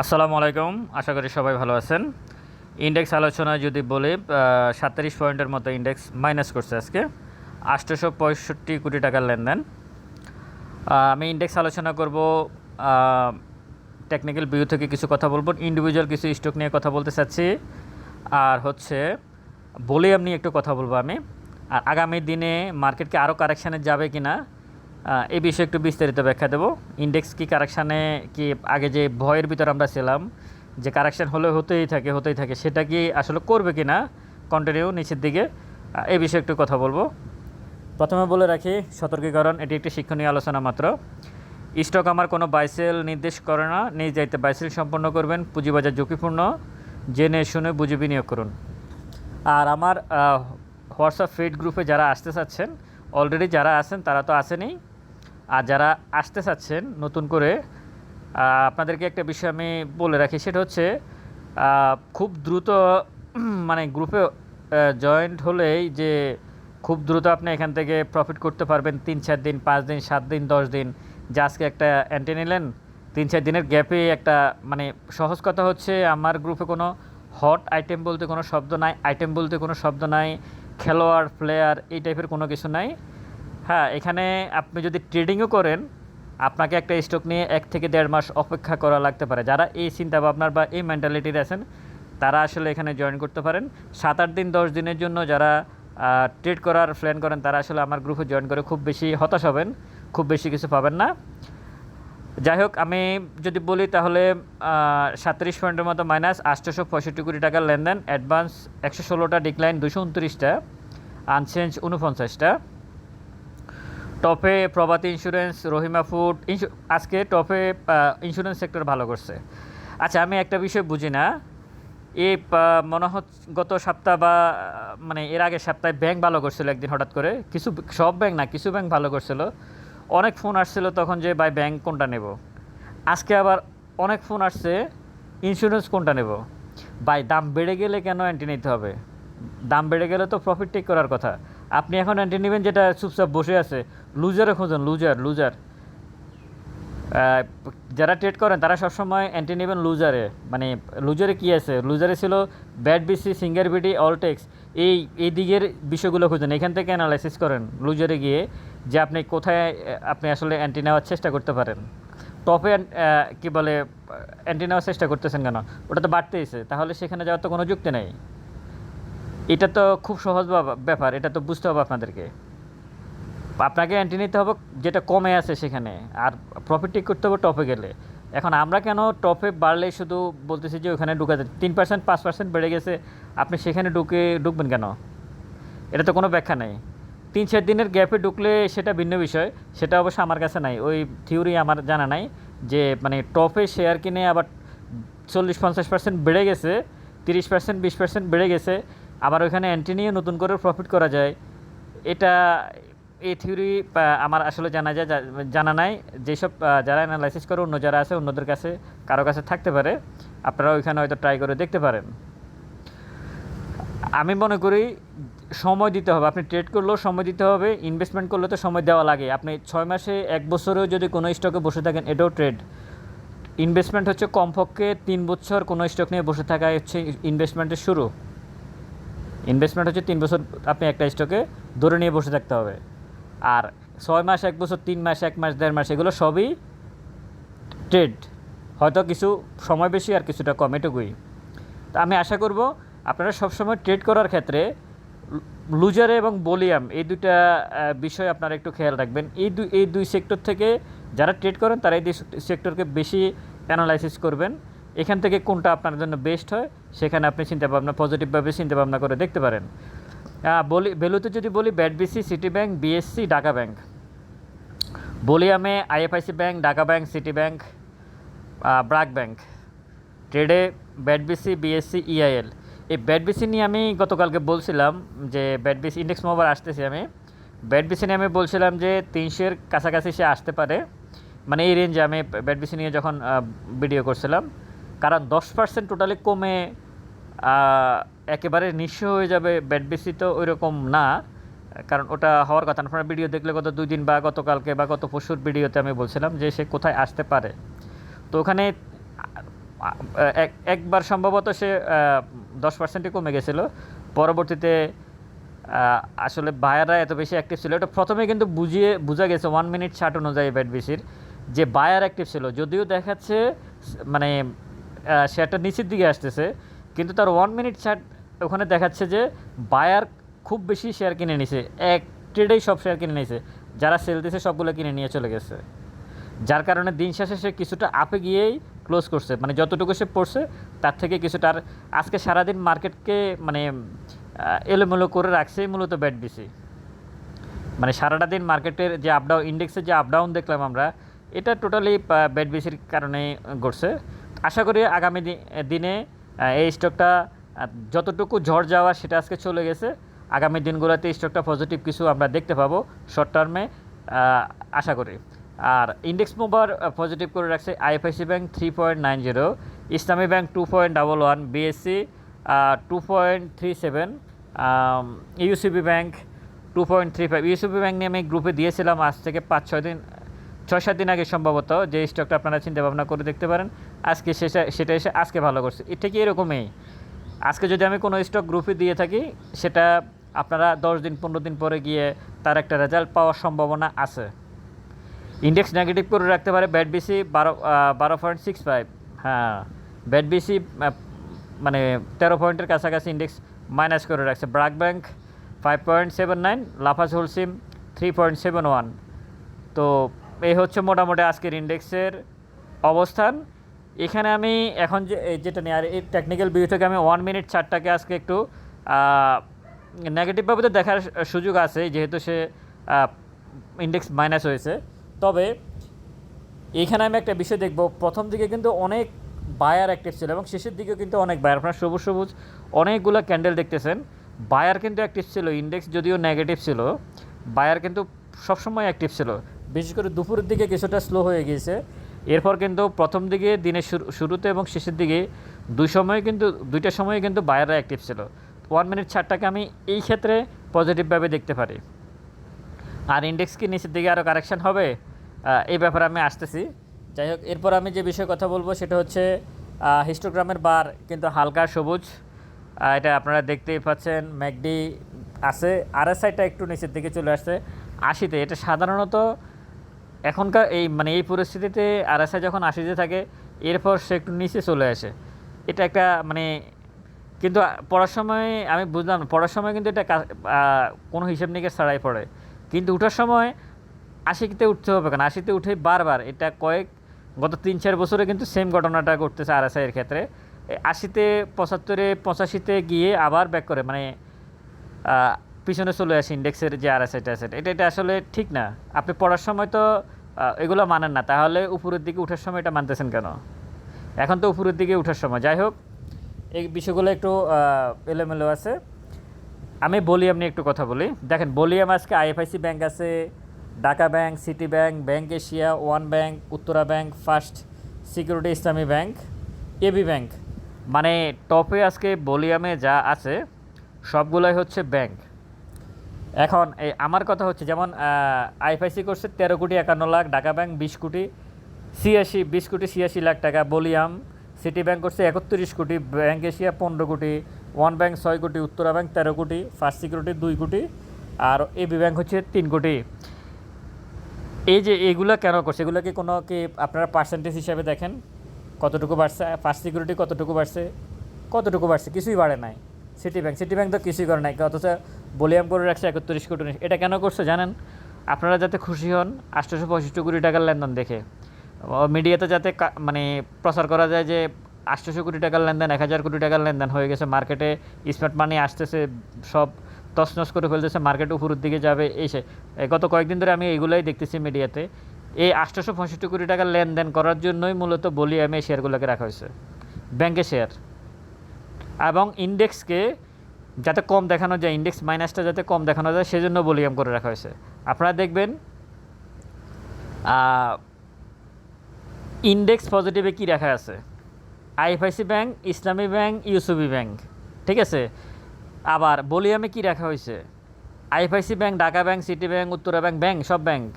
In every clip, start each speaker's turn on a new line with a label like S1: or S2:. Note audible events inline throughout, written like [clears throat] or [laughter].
S1: আসসালামু আলাইকুম। আশা করি সবাই ভালো আছেন। ইন্ডেক্স আলোচনায় যদি বলি সাতত্রিশ পয়েন্টের মতো ইন্ডেক্স মাইনাস করছে আজকে। আটশোশো পঁয়ষট্টি কোটি টাকার লেনদেন। আমি ইন্ডেক্স আলোচনা করব টেকনিক্যাল ভিউ থেকে কিছু কথা বলব ইন্ডিভিজুয়াল কিছু স্টক নিয়ে কথা বলতে চাচ্ছি। আর হচ্ছে ভলিউম নিয়ে একটু কথা বলব আমি। আর আগামী দিনে মার্কেটকে আরও কারেকশানে যাবে কি না এই বিষয়ে একটু বিস্তারিত ব্যাখ্যা দেবো। ইন্ডেক্স কি কারেকশানে কি আগে যে ভয়ের ভিতর আমরা ছিলাম, যে কারেকশান হলে হতেই থাকে হতেই থাকে, সেটা কি আসলে করবে কি না কন্টিনিউ নিচের দিকে এই বিষয়ে একটু কথা বলব। প্রথমে বলে রাখি, সতর্কীকরণ, এটি একটি শিক্ষণীয় আলোচনা মাত্র। স্টক আমার কোনো বাইসেল নির্দেশ করে না, নিজ দায়িত্বে বাইসেল সম্পন্ন করবেন, পুঁজিবাজার ঝুঁকিপূর্ণ, জেনে শুনে বুঝে বিনিয়োগ করুন। আর আমার হোয়াটসঅ্যাপ ফিড গ্রুপে যারা আসতে চাচ্ছেন অলরেডি যারা আছেন, তারা তো আসেনি আর যারা আসতে চাচ্ছেন নতুন করে আপনাদেরকে একটা বিষয় আমি বলে রাখি, সেটা হচ্ছে খুব দ্রুত [clears throat] মানে গ্রুপে জয়েন্ট হলেই যে খুব দ্রুত আপনি এখান থেকে প্রফিট করতে পারবেন, তিন চার দিন, পাঁচ দিন, সাত দিন, দশ দিন। যে আজকে একটা অ্যান্টি নিলেন, তিন চার দিনের গ্যাপে একটা মানে সহজ কথা হচ্ছে, আমার গ্রুপে কোনো হট আইটেম বলতে কোনো শব্দ নাই আইটেম বলতে কোনো শব্দ নাই, খেলোয়াড় প্লেয়ার এই টাইপের কোনো কিছু নাই। হ্যাঁ এখানে আপনি যদি ট্রেডিংও করেন, আপনাকে একটা স্টক নিয়ে এক থেকে দেড় মাস অপেক্ষা করা লাগতে পারে। যারা এই চিন্তা ভাবনার বা এই মেন্টালিটির আছেন, তারা আসলে এখানে জয়েন করতে পারেন। সাত আট দিন, দশ দিনের জন্য যারা ট্রেড করার প্ল্যান করেন, তারা আসলে আমার গ্রুপে জয়েন করে খুব বেশি হতাশ হবেন, খুব বেশি কিছু পাবেন না। যাই হোক, আমি যদি বলি তাহলে সাতত্রিশ পয়েন্টের মতো মাইনাস আটশোশো পঁয়ষট্টি কোটি টাকার লেনদেন অ্যাডভান্স একশো ষোলোটা ডিক্লাইন দুশো উনত্রিশটা আনচেঞ্জ উনপঞ্চাশটা টপে প্রভাতী ইন্স্যুরেন্স রহিমা ফুড আজকে টপে ইন্স্যুরেন্স সেক্টর ভালো করছে। আচ্ছা আমি একটা বিষয় বুঝি না। আহ, মনে হচ্ছে গত সপ্তাহ বা মানে এর আগের সপ্তাহে ব্যাংক ভালো করছিল একদিন হঠাৎ করে। কিছু সব ব্যাংক না কিছু ব্যাংক ভালো করছিল। অনেক ফোন আসছিল তখন যে ভাই ব্যাংক কোনটা নেব? আজকে আবার অনেক ফোন আসছে ইন্স্যুরেন্স কোনটা নেব? ভাই দাম বেড়ে গেলে কেন অ্যান্টি নিতে হবে? দাম বেড়ে গেলে তো প্রফিট টেক করার কথা। আপনি এখন অ্যান্টি নেবেন যেটা চুপচাপ বসে আছে। লুজারে খুঁজুন লুজার লুজার যারা ট্রেড করেন, তারা সবসময় অ্যান্টি নেবেন লুজারে মানে লুজারে কী আছে? লুজারে ছিল BATBC Singer BD Alltex এই এই দিকের বিষয়গুলো খুঁজুন। এখান থেকে অ্যানালাইসিস করেন লুজারে গিয়ে যে আপনি কোথায়, আপনি আসলে অ্যান্টি নেওয়ার চেষ্টা করতে পারেন। টপে কি বলে অ্যান্টি নেওয়ার চেষ্টা করতেছেন কেন? ওটা তো বাড়তেইছে। তাহলে সেখানে যাওয়ার তো কোনো যুক্তি নেই। এটা তো খুব সহজ ব্যাপার, এটা তো বুঝতে হবে আপনাদেরকে। আপনাকে অ্যান্টি নিতে হবে যেটা কমে আছে সেখানে, আর প্রফিট টেক করতে হবে টপে গেলে। এখন আমরা কেন টপে বাড়লে শুধু বলতেছি যে ওখানে ঢুকাতে তিন পার্সেন্ট পাঁচ পার্সেন্ট বেড়ে গেছে, আপনি সেখানে ঢুকে ঢুকবেন কেন? এটা তো কোনো ব্যাখ্যা নেই। তিন চার দিনের গ্যাপে ঢুকলে সেটা ভিন্ন বিষয়, সেটা অবশ্য আমার কাছে নাই। ওই থিওরি আমার জানা নাই যে মানে টপে শেয়ার কিনে আবার চল্লিশ, পঞ্চাশ পার্সেন্ট বেড়ে গেছে, তিরিশ পার্সেন্ট বিশ পার্সেন্ট বেড়ে গেছে আবার ওইখানে অ্যান্টি নিয়ে নতুন করে প্রফিট করা যায়। এটা এই থিওরি আমার আসলে জানা যায় জানা নাই। যেসব যারা অ্যানালাইসিস করে, অন্য যারা আছে, অন্যদের কাছে, কারও কাছে থাকতে পারে। আপনারা ওইখানে হয়তো ট্রাই করে দেখতে পারেন। আমি মনে করি সময় দিতে হবে। আপনি ট্রেড করলেও সময় দিতে হবে ইনভেস্টমেন্ট করলে তো সময় দেওয়া লাগে। আপনি ছয় মাসে, এক বছরেও যদি কোনো স্টকে বসে থাকেন, এটাও ট্রেড ইনভেস্টমেন্ট হচ্ছে কমপক্ষে তিন বছর কোনো স্টক নিয়ে বসে থাকা হচ্ছে ইনভেস্টমেন্টের শুরু। ইনভেস্টমেন্ট হচ্ছে তিন বছর আপনি একটা স্টকে ধরে নিয়ে বসে থাকতে হবে। আর ছয় মাস, এক বছর, তিন মাস, এক মাস, দেড় মাস, এগুলো সবই ট্রেড হয়তো কিছু সময় বেশি আর কিছুটা কম, এটুকুই। তা আমি আশা করব আপনারা সবসময় ট্রেড করার ক্ষেত্রে লুজারে এবং বলিয়াম এই দুইটা বিষয় আপনারা একটু খেয়াল রাখবেন। এই দুই এই দুই সেক্টর থেকে যারা ট্রেড করেন, তারা এই দুই সেক্টরকে বেশি অ্যানালাইসিস করবেন। এখান থেকে কোনটা আপনার জন্য বেস্ট হয়, সেখানে আপনি চিন্তা ভাবনা পজিটিভভাবে চিন্তা ভাবনা করে দেখতে পারেন। বলি ভ্যালুতে যদি বলি BATBC city bank, BSC, Dhaka bank. বলিয়ামে IFIC bank, Dhaka bank, city bank BRAC bank. ট্রেডে ব্যাটবিসি বিএসসি, ইআইএল। এই ব্যাটবিসি নিয়ে আমি গতকালকে বলছিলাম যে ব্যাটবিসি ইন্ডেক্স মোবার আসতেছি আমি। ব্যাটবিসি নিয়ে আমি বলছিলাম যে তিনশোর কাছাকাছি সে আসতে পারে। মানে এই রেঞ্জে আমি ব্যাটবিসি নিয়ে যখন ভিডিও করছিলাম কারণ দশ পার্সেন্ট টোটালি কমে একেবারে নিঃস্ব হয়ে যাবে ব্যাটবিসি তো ওই রকম না। কারণ ওটা হওয়ার কথা। আপনারা ভিডিও দেখলে গত দুই দিন বা গতকালকে বা গত পরশুর ভিডিওতে আমি বলছিলাম যে সে কোথায় আসতে পারে। তো ওখানে এক- একবার সম্ভবত সে দশ পার্সেন্টে কমে গেছিল। পরবর্তীতে আসলে বায়াররা এত বেশি অ্যাক্টিভ ছিল। এটা প্রথমে কিন্তু বুঝিয়ে, বোঝা গেছে ওয়ান মিনিট ছাট অনুযায়ী ব্যাট বেশির। যে বায়ার অ্যাক্টিভ ছিল, যদিও দেখাচ্ছে মানে শেয়ারটা নিচের দিকে আসতেছে, কিন্তু তার ওয়ান মিনিট ছাট ওখানে দেখাচ্ছে যে বায়ার খুব বেশি শেয়ার কিনে নিছে, এক ট্রেডেই সব শেয়ার কিনে নিয়েছে যারা সেল দিছে সবগুলো কিনে নিয়ে চলে গেছে। যার কারণে দিন শেষে সে কিছুটা আপে গিয়েই ক্লোজ করছে মানে যতটুকু সে পড়ছে, তার থেকে কিছুটা আর আজকে সারাদিন মার্কেটকে মানে এলোমেলো করে রাখছেই মূলত ব্যাট বিসি মানে সারাটা দিন মার্কেটের যে আপডাউন ইন্ডেক্সের যে আপডাউন দেখলাম আমরা, এটা টোটালি ব্যাট বিসির কারণে ঘটছে। আশা করি আগামী দিনে এই স্টকটা যতটুকু ঝড় যাওয়া সেটা আজকে চলে গেছে। আগামী দিনগুলোতে স্টকটা পজিটিভ কিছু আমরা দেখতে পাবো শর্ট টার্মে আশা করি। আর ইন্ডেক্স মুভার পজিটিভ করে রাখছে IFIC bank three point nine zero Islami bank two point double one BSC two point three seven UCB bank two point three five UCB bank নিয়ে আমি গ্রুপে দিয়েছিলাম আজ থেকে পাঁচ, ছয় দিন, ছয়, সাত দিন আগে সম্ভবত যে স্টকটা আপনারা চিন্তা ভাবনা করে দেখতে পারেন। আজকে সেটা সেটা এসে আজকে ভালো করছে। এটা ঠিক এরকমই। আজকে যদি আমি কোনো স্টক গ্রুপে দিয়ে থাকি, সেটা আপনারা দশ দিন, পনেরো দিন পরে গিয়ে তার একটা রেজাল্ট পাওয়ার সম্ভাবনা আছে। ইন্ডেক্স নেগেটিভ করে রাখতে পারে ব্যাট বিসি বারো বারো পয়েন্ট সিক্স ফাইভ হ্যাঁ ব্যাট বিসি মানে তেরো পয়েন্টের কাছাকাছি ইন্ডেক্স মাইনাস করে রাখছে। BRAC bank five point seven nine Lafarge Holcim three point seven one তো এই হচ্ছে মোটামুটি আজকের ইন্ডেক্সের অবস্থান। এখানে আমি এখন যে যেটা নিয়ে, আর এই টেকনিক্যাল ভিউ থেকে আমি ওয়ান মিনিট চারটাকে আজকে একটু নেগেটিভভাবে তো দেখার সুযোগ আছে, যেহেতু সে ইন্ডেক্স মাইনাস হয়েছে। তবে এইখানে আমি একটা বিষয় দেখব। প্রথম দিকে কিন্তু অনেক বায়ার অ্যাক্টিভ ছিল এবং শেষের দিকেও কিন্তু অনেক বায়ার আপনার সবুজ সবুজ অনেকগুলো ক্যান্ডেল দেখতেছেন। বায়ার কিন্তু অ্যাক্টিভ ছিল ইন্ডেক্স যদিও নেগেটিভ ছিল বায়ার কিন্তু সবসময় অ্যাক্টিভ ছিল। বিশেষ করে দুপুরের দিকে কিছুটা স্লো হয়ে গিয়েছে। এরপর কিন্তু প্রথম দিকে দিনের শুরু- শুরুতে এবং শেষের দিকে দুই সময় কিন্তু দুইটা সময়ে কিন্তু বায়াররা অ্যাক্টিভ ছিল। ওয়ান মিনিট ছাড়টাকে আমি এই ক্ষেত্রে পজিটিভভাবে দেখতে পারি। আর ইন্ডেক্স কি নিচের দিকে আরও কারেকশন হবে? এই ব্যাপারে আমি আসতেছি। যাই হোক, এরপর আমি যে বিষয়ে কথা বলব সেটা হচ্ছে হিস্টোগ্রামের বার কিন্তু হালকা সবুজ। এটা আপনারা দেখতেই পাচ্ছেন, ম্যাকডি আছে। আর একটু নিচের দিকে চলে আসছে। আশিতে, এটা সাধারণত এখনকার এই মানে এই পরিস্থিতিতে আরএসআই যখন আশিতে থাকে, এরপর সে একটু নিচে চলে আসে। এটা একটা মানে কিন্তু পড়ার সময়, আমি বুঝলাম পড়ার সময় কিন্তু এটা কোনো হিসেব নিকেশ ছাড়াই পড়ে। কিন্তু উঠার সময় আশিতে উঠতে হবে কেন? আশিতে উঠে বারবার এটা কয়েক, গত তিন চার বছরে কিন্তু সেম ঘটনাটা ঘটতেছে আরএসআই এর ক্ষেত্রে। আশিতে, পঁচাত্তরে, পঁচাশিতে গিয়ে আবার ব্যাক করে মানে পিছনে চলে আসে ইন্ডেক্সের যে আরএসআইটা আছে, এটা এটা এটা আসলে ঠিক না। আপনি পড়ার সময় তো এগুলো মানেন না। তাহলে উপরের দিকে উঠার সময় এটা মানতেছেন কেন? এখন তো উপরের দিকে উঠার সময়। যাই হোক, এই বিষয়গুলো একটু এলোমেলো আছে। আমি বলি আপনি একটু কথা বলি। দেখেন বলিয়াম আজকে আইএফআইসি ব্যাংক আছে, Dhaka bank, city bank bank Asia, one bank, Uttara bank, first security Islami bank, AB bank. মানে টপে আজকে বলিয়ামে যা আছে, সবগুলোই হচ্ছে ব্যাংক। এখন এই আমার কথা হচ্ছে, যেমন আইএফআইসি করছে তেরো কোটি একান্ন লাখ, ঢাকা ব্যাংক বিশ কোটি, ছিয়াশি, বিশ কোটি ছিয়াশি লাখ টাকা, বলিয়াম, সিটি ব্যাংক করছে একত্রিশ কোটি, ব্যাংক এশিয়া পনেরো কোটি, ওয়ান ব্যাংক ছয় কোটি, উত্তরা ব্যাংক তেরো কোটি, ফার্স্ট সিকিউরিটি দুই কোটি, আর এবি ব্যাংক হচ্ছে তিন কোটি। এই যে এগুলো কেন করছে? এগুলো কি কোনো কি আপনারা পার্সেন্টেজ হিসাবে দেখেন? কতটুকু বাড়ছে? ফার্স্ট সিকিউরিটি কতটুকু বাড়ছে? কতটুকু বাড়ছে? কিছুই বাড়ে নাই। সিটি ব্যাংক সিটি ব্যাংক তো কিছুই করে নাই, অথচ বলিয়াম করে রাখছে একত্রিশ কোটি এটা কেন করছে জানেন? আপনারা যাতে খুশি হন, আটশোশো পঁয়ষট্টি কোটি টাকার লেনদেন দেখে। মিডিয়াতে যাতে মানে প্রচার করা যায় যে আটশোশো কোটি টাকার লেনদেন, এক হাজার কোটি টাকার লেনদেন হয়ে গেছে, মার্কেটে স্মার্ট মানি আসতেছে, সব তছনছ করে ফেলতেছে, মার্কেট উপরের দিকে যাবে, এই সে গত কয়েকদিন ধরে আমি এগুলোই দেখতেছি মিডিয়াতে। এই আটশোশো পঁয়ষট্টি কোটি টাকার লেনদেন করার জন্যই মূলত বলি আমি এই শেয়ারগুলোকে রাখা হয়েছে ব্যাংকে শেয়ার। এবং ইন্ডেক্সকে যাতে কম দেখানো যায় ইন্ডেক্স মাইনাসটা যাতে কম দেখানো যায়, সেজন্য ভলিউম করে রাখা হয়েছে। আপনারা দেখবেন ইন্ডেক্স পজিটিভে কি রাখা আছে? IFIC bank Islami bank UCB bank ঠিক আছে? আবার বলিয়ামে কি রাখা হয়েছে? IFIC bank Dhaka bank city bank Uttara bank bank সব ব্যাংক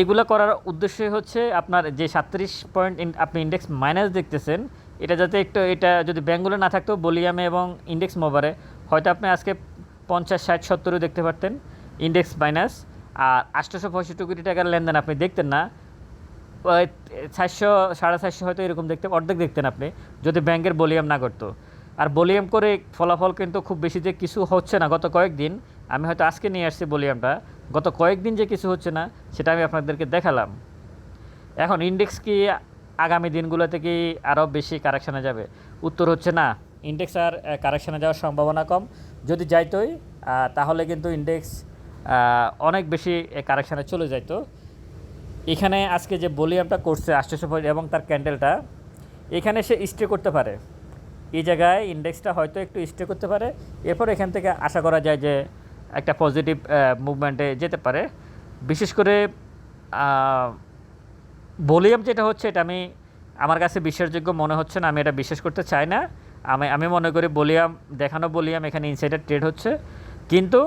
S1: এগুলো করার উদ্দেশ্য হচ্ছে আপনার যে সাতত্রিশ পয়েন্ট আপনি ইন্ডেক্স মাইনাস দেখতেছেন এটা যাতে একটু এটা যদি ব্যাঙ্কগুলো না থাকতো বলিয়ামে এবং ইন্ডেক্স মোবারে হয়তো আপনি আজকে পঞ্চাশ, ষাট, সত্তরও দেখতে পারতেন ইন্ডেক্স মাইনাস আর আটশোশো পঁয়ষট্টি কোটি টাকার লেনদেন আপনি দেখতেন না। চারশো, সাড়ে চারশো হয়তো এরকম দেখতে, অর্ধেক দেখতেন আপনি, যদি ব্যাংকের বলিয়াম না করতো। আর বলিয়াম করে ফলাফল কিন্তু খুব বেশি যে কিছু হচ্ছে না গত কয়েকদিন, আমি হয়তো আজকে নিয়ে আসছি বলিয়ামটা, গত কয়েকদিন যে কিছু হচ্ছে না, সেটা আমি আপনাদেরকে দেখালাম। এখন ইন্ডেক্স কি আগামী দিনগুলোতে কি আরও বেশি কারেকশানে যাবে। উত্তর হচ্ছে না ইন্ডেক্স আর কারেকশানে যাওয়ার সম্ভাবনা কম। যদি যাইতোই তাহলে কিন্তু ইন্ডেক্স অনেক বেশি কারেকশানে চলে যাইতো। এখানে আজকে যে ভলিউমটা করছে আটশোশো এবং তার ক্যান্ডেলটা, এখানে সে স্টে করতে পারে। এই জায়গায় ইন্ডেক্সটা হয়তো একটু স্টে করতে পারে। এরপর এখান থেকে আশা করা যায় যে একটা পজিটিভ মুভমেন্টে যেতে পারে। বিশেষ করে ভলিউম যেটা হচ্ছে, এটা আমি, আমার কাছে বিশ্বাসযোগ্য মনে হচ্ছে না, আমি এটা বিশ্বাস করতে চাই না। আমি আমি মনে করি বলিয়াম দেখানো বলিয়াম এখানে ইনসাইডার ট্রেড হচ্ছে। কিন্তু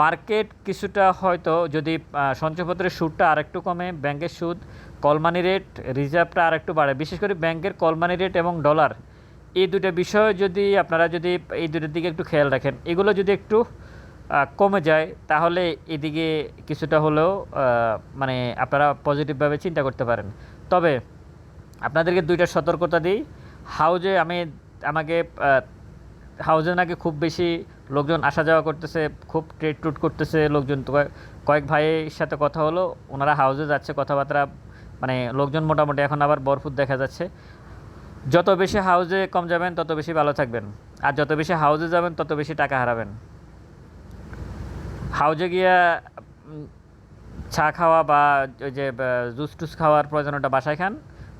S1: মার্কেট কিছুটা হয়তো যদি সঞ্চয়পত্রের সুদটা আরেকটু কমে, ব্যাংকের সুদ কলমানি রেট রিজার্ভটা আরেকটু বাড়ে, বিশেষ করে ব্যাংকের কলমানি রেট এবং ডলার এই দুটো বিষয় যদি আপনারা যদি, এই দুটোর দিকে একটু খেয়াল রাখেন, এগুলো যদি একটু কমে যায়, তাহলে এদিকে কিছুটা হলেও মানে আপনারা পজিটিভভাবে চিন্তা করতে পারেন। তবে আপনাদেরকে দুইটা সতর্কতা দিই। হাউজে আমি, আমাকে হাউজে নাকি খুব বেশি লোকজন আসা যাওয়া করতেছে, খুব ট্রেড টুট করতেছে লোকজন। কয়েক- ভাইয়ের সাথে কথা হলো, ওনারা হাউজে যাচ্ছে, কথাবার্তা মানে লোকজন মোটামুটি এখন আবার বরফুট দেখা যাচ্ছে। যত বেশি হাউজে কম যাবেন, তত বেশি ভালো থাকবেন। আর যত বেশি হাউজে যাবেন, তত বেশি টাকা হারাবেন। হাউজে গিয়া চা খাওয়া বা ওই যে জুস টুস খাওয়ার প্রয়োজনটা বাসায় খান।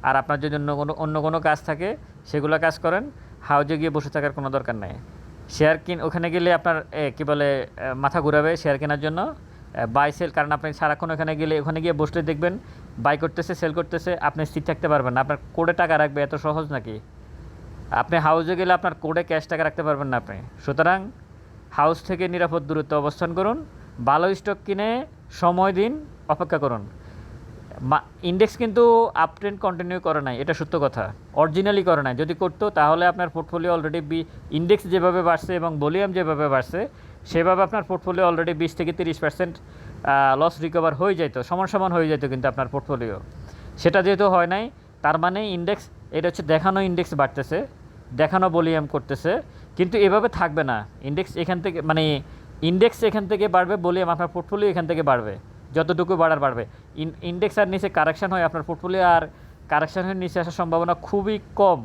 S1: আর আপনার যদি অন্য কোনো অন্য কোনো কাজ থাকে, সেগুলো কাজ করেন। হাউজে গিয়ে বসে থাকার কোনো দরকার নেই। শেয়ার কিন, ওখানে গেলে আপনার কি বলে মাথা ঘুরাবে শেয়ার কেনার জন্য। বাই সেল, কারণ আপনি সারাক্ষণ ওখানে গেলে, ওখানে গিয়ে বসলে দেখবেন, বাই করতেছে, সেল করতেছে, আপনি স্থির থাকতে পারবেন না। আপনার কোডে টাকা রাখবে, এত সহজ নাকি? আপনি হাউজে গেলে আপনার কোডে ক্যাশ টাকা রাখতে পারবেন না আপনি। সুতরাং হাউস থেকে নিরাপদ দূরত্বে অবস্থান করুন, ভালো স্টক কিনে সময় দিন, অপেক্ষা করুন। ইন্ডেক্স কিন্তু আপ ট্রেন্ড কন্টিনিউ করে নাই, এটা সত্য কথা। অরিজিনালি করে নাই। যদি করতো, তাহলে আপনার পোর্টফোলিও অলরেডি বি ইন্ডেক্স যেভাবে বাড়ছে এবং ভলিউম যেভাবে বাড়ছে, সেভাবে আপনার পোর্টফোলিও অলরেডি বিশ থেকে তিরিশ পার্সেন্ট লস রিকভার হয়ে যেত সমান সমান হয়ে যেত কিন্তু আপনার পোর্টফোলিও সেটা যেহেতু হয় নাই, তার মানে ইন্ডেক্স এটা হচ্ছে দেখানো ইন্ডেক্স বাড়তেছে, দেখানো ভলিউম করতেছে। কিন্তু এভাবে থাকবে না। ইন্ডেক্স এখান থেকে মানে ইন্ডেক্স এখান থেকে বাড়বে বলে আপনার পোর্টফোলিও এখান থেকে বাড়বে। যতটুকু বাড়ার বাড়বে। ইন্ডেক্স আর নিচে কারেকশন হয়, আপনার পোর্টফোলিও আর কারেকশন হয়ে নিচে আসার সম্ভাবনা খুবই কম।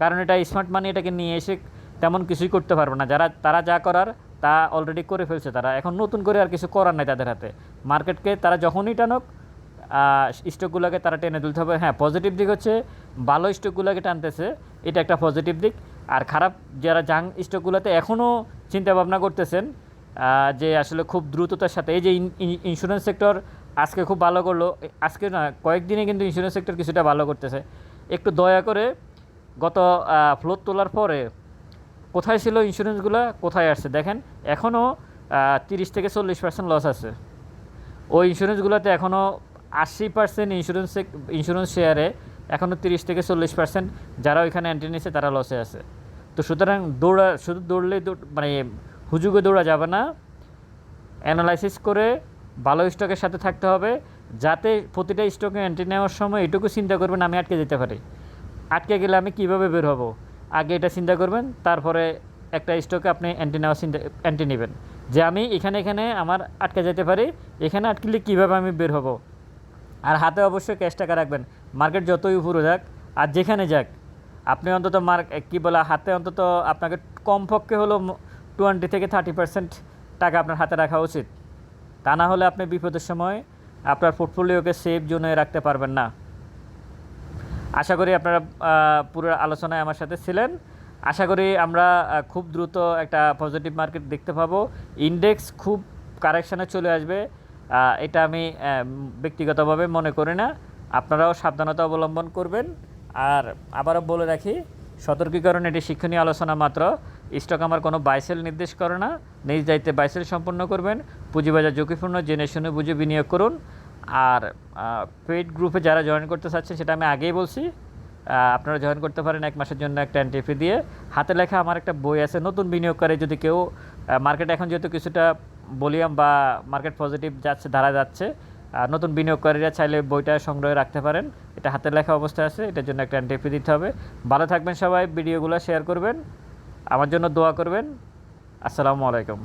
S1: কারণ এটা স্মার্ট মানি এটাকে নিয়ে এসে তেমন কিছুই করতে পারবে না। যারা, তারা যা করার, তা অলরেডি করে ফেলছে তারা। এখন নতুন করে আর কিছু করার নাই তাদের হাতে। মার্কেটকে তারা যখনই টানুক স্টকগুলোকে তারা টেনে তুলতে হবে। হ্যাঁ পজিটিভ দিক হচ্ছে, ভালো স্টকগুলোকে টানতেছে, এটা একটা পজিটিভ দিক। আর খারাপ যারা জাং স্টকগুলোতে এখনও চিন্তা ভাবনা করতেছেন যে আসলে খুব দ্রুততার সাথে এই যে ইন্স্যুরেন্স সেক্টর আজকে খুব ভালো করল আজকে না, কয়েকদিনে কিন্তু ইন্স্যুরেন্স সেক্টর কিছুটা ভালো করতেছে। একটু দয়া করে গত ফ্লোর তোলার পরে কোথায় ছিল ইন্স্যুরেন্সগুলো কোথায় আসছে? দেখেন এখনও তিরিশ থেকে চল্লিশ পার্সেন্ট লস আছে। ওই ইন্স্যুরেন্সগুলোতে এখনও আশি পার্সেন্ট ইন্স্যুরেন্স ইন্স্যুরেন্স শেয়ারে এখনও তিরিশ থেকে চল্লিশ পার্সেন্ট যারা ওইখানে এন্ট্রি নিয়েছে তারা লসে আছে। তো সুতরাং দৌড়া, শুধু দৌড়লেই দৌড়- মানে হুজুগে দৌড়া যাবে না। অ্যানালাইসিস করে ভালো স্টকের সাথে থাকতে হবে, যাতে প্রতিটা স্টকে এন্ট্রি নেওয়ার সময় এটুকু চিন্তা করবেন আমি আটকে যেতে পারি। আটকে গেলে আমি কীভাবে বের হব? আগে এটা চিন্তা করবেন, তারপরে একটা স্টকে আপনি এন্ট্রি নেওয়ার চিন্তা এন্ট্রি নেবেন। যে আমি এখানে এখানে আমার আটকে যেতে পারি, এখানে আটকেলে কীভাবে আমি বের হব? আর হাতে অবশ্যই ক্যাশ টাকা রাখবেন। মার্কেট যতই উপরে যাক, আর যেখানে যাক আপনি অন্তত মার্ক কী বলে, হাতে অন্তত আপনাকে কমপক্ষে হলো টোয়েন্টি থেকে থার্টি পার্সেন্ট টাকা আপনার হাতে রাখা উচিত। তা না হলে আপনি বিপদের সময় আপনার পোর্টফোলিওকে সেফ জোনে রাখতে পারবেন না। আশা করি আপনারা পুরো আলোচনায় আমার সাথে ছিলেন। আশা করি আমরা খুব দ্রুত একটা পজিটিভ মার্কেট দেখতে পাবো। ইন্ডেক্স খুব কারেকশানে চলে আসবে। এটা আমি ব্যক্তিগতভাবে মনে করি না। আপনারাও সাবধানতা অবলম্বন করবেন। আর আবারও বলে রাখি, সতর্কীকরণ এটি শিক্ষণীয় আলোচনা মাত্র। স্টক আমার কোনো বাইসেল নির্দেশ করে না। নিজ দায়িত্বে বাইসেল সম্পন্ন করবেন। পুঁজিবাজার ঝুঁকিপূর্ণ, জেনে শুনে বুঝে বিনিয়োগ করুন। আর পেইড গ্রুপে যারা জয়েন করতে চাচ্ছেন, সেটা আমি আগেই বলছি। আপনারা জয়েন করতে পারেন এক মাসের জন্য একটা এন্ট্রি ফি দিয়ে। হাতে লেখা আমার একটা বই আছে, নতুন বিনিয়োগকারী যদি কেউ মার্কেটে এখন যেহেতু কিছুটা ভলিউম বা মার্কেট পজিটিভ যাচ্ছে, ধারা যাচ্ছে নতুন বিনিয়োগকারীরা চাইলে বইটা সংগ্রহে রাখতে পারেন। এটা হাতে লেখা অবস্থায় আছে, এটার জন্য একটা এন্ট্রি ফি দিতে হবে। ভালো থাকবেন সবাই, ভিডিওগুলো শেয়ার করবেন। আমার জন্য দোয়া করবেন। আসসালামু আলাইকুম।